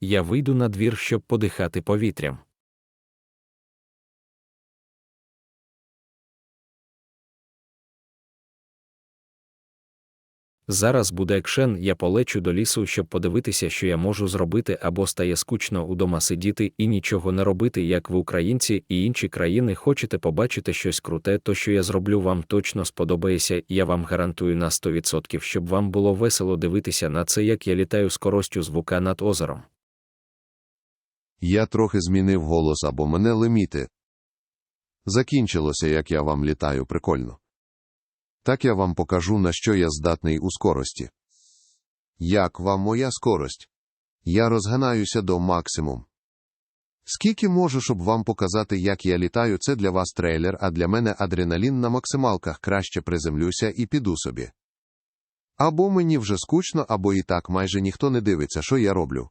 я вийду на двір, щоб подихати повітрям. Зараз буде екшен, я полечу до лісу, щоб подивитися, що я можу зробити, або стає скучно удома сидіти і нічого не робити, як ви українці і інші країни хочете побачити щось круте, то що я зроблю, вам точно сподобається, я вам гарантую на 100%, щоб вам було весело дивитися на це, як я літаю скоростю звука над озером. Я трохи змінив голос або мене лиміти. Закінчилося, як я вам літаю, прикольно. Так я вам покажу, на що я здатний у скорості. Як вам моя скорость? Я розганаюся до максимум. Скільки можу, щоб вам показати, як я літаю, це для вас трейлер, а для мене адреналін на максималках краще приземлюся і піду собі. Або мені вже скучно, або і так майже ніхто не дивиться, що я роблю.